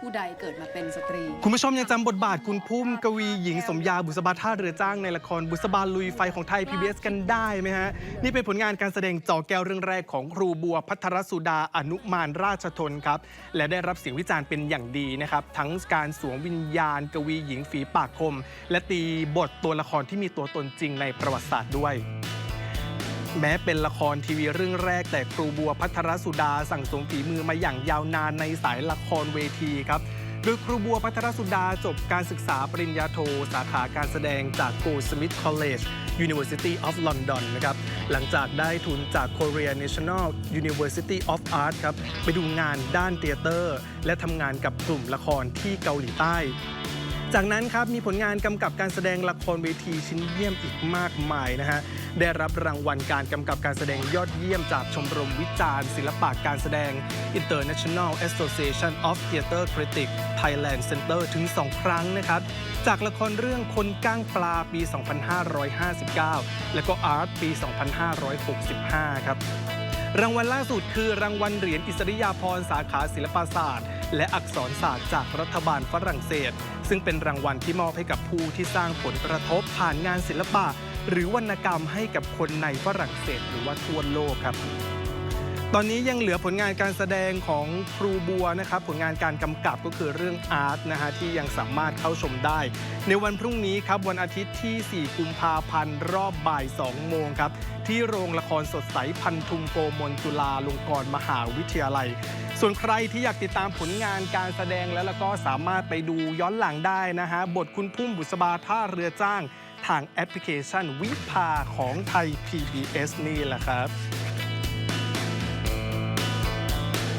ผู้ใดเกิดมาเป็นสตรี คุณผู้ชมยังจำบทบาทคุณพุ่มกวีหญิงสมยาบุษบาท่าเรือจ้างในละครบุษบาลุยไฟของไทย PBS กันได้ไหมฮะ นี่เป็นผลงานการแสดงจอแก้วเรื่องแรกของครูบัวพัทรสุดาอนุมานราชทนครับ และได้รับเสียงวิจารณ์เป็นอย่างดีนะครับ ทั้งการสวมวิญญาณ กวีหญิงฝีปากคม และตีบทตัวละครที่มีตัวตนจริงในประวัติศาสตร์ด้วย แม้เป็นละครทีวีเรื่องแรกแต่ครูบัวพัทรสุดา สั่งสมฝีมือมาอย่างยาวนานในสายละครเวทีครับโดยครูบัวพัทรสุดาจบการศึกษาปริญญาโท สาขาการแสดงจาก Goldsmith College University of London นะครับ หลังจากได้ทุนจาก Korea National University of Art ครับ ไปดูงานด้านเตียเตอร์ และทำงานกับกลุ่มละครที่เกาหลีใต้ จากนั้นครับมีผลงานกำกับการแสดงละครเวทีชิ้นเยี่ยมอีกมากมายนะฮะได้รับรางวัลการกำกับการแสดงยอดเยี่ยมจากชมรมวิจารณ์ ศิลปะการแสดง International Association of Theatre Critics Thailand Center ถึง 2 ครั้งนะครับ จากละครเรื่องคนก้างปลาปี 2559 และก็อาร์ตปี 2565 ครับ รางวัลล่าสุดคือรางวัลเหรียญอิสริยาภรณ์สาขาศิลปศาสตร์ และอักษรศาสตร์จากรัฐบาลฝรั่งเศส ซึ่งเป็นรางวัลที่มอบให้กับผู้ที่สร้างผลกระทบผ่านงานศิลปะ หรือวรรณกรรมให้กับคนในฝรั่งเศสหรือว่าทั่วโลกครับ ตอนนี้ยังเหลือผลงานการแสดงของครูบัวนะครับ ผลงานการกำกับก็คือเรื่องอาร์ตนะฮะที่ยังสามารถเข้าชมได้ ในวันพรุ่งนี้ครับวันอาทิตย์ที่ 4 กุมภาพันธ์รอบบ่าย 2 โมงครับ ที่โรงละครสดใสพันธุมโกมลจุฬาลงกรณ์มหาวิทยาลัย ส่วนใครที่อยากติดตามผลงานการแสดงแล้วแล้วก็สามารถไปดูย้อนหลังได้นะฮะบทคุณพุ่มบุษบาท่าเรือจ้าง ทางแอปพลิเคชันวิภาของไทย PBS นี่แหละครับ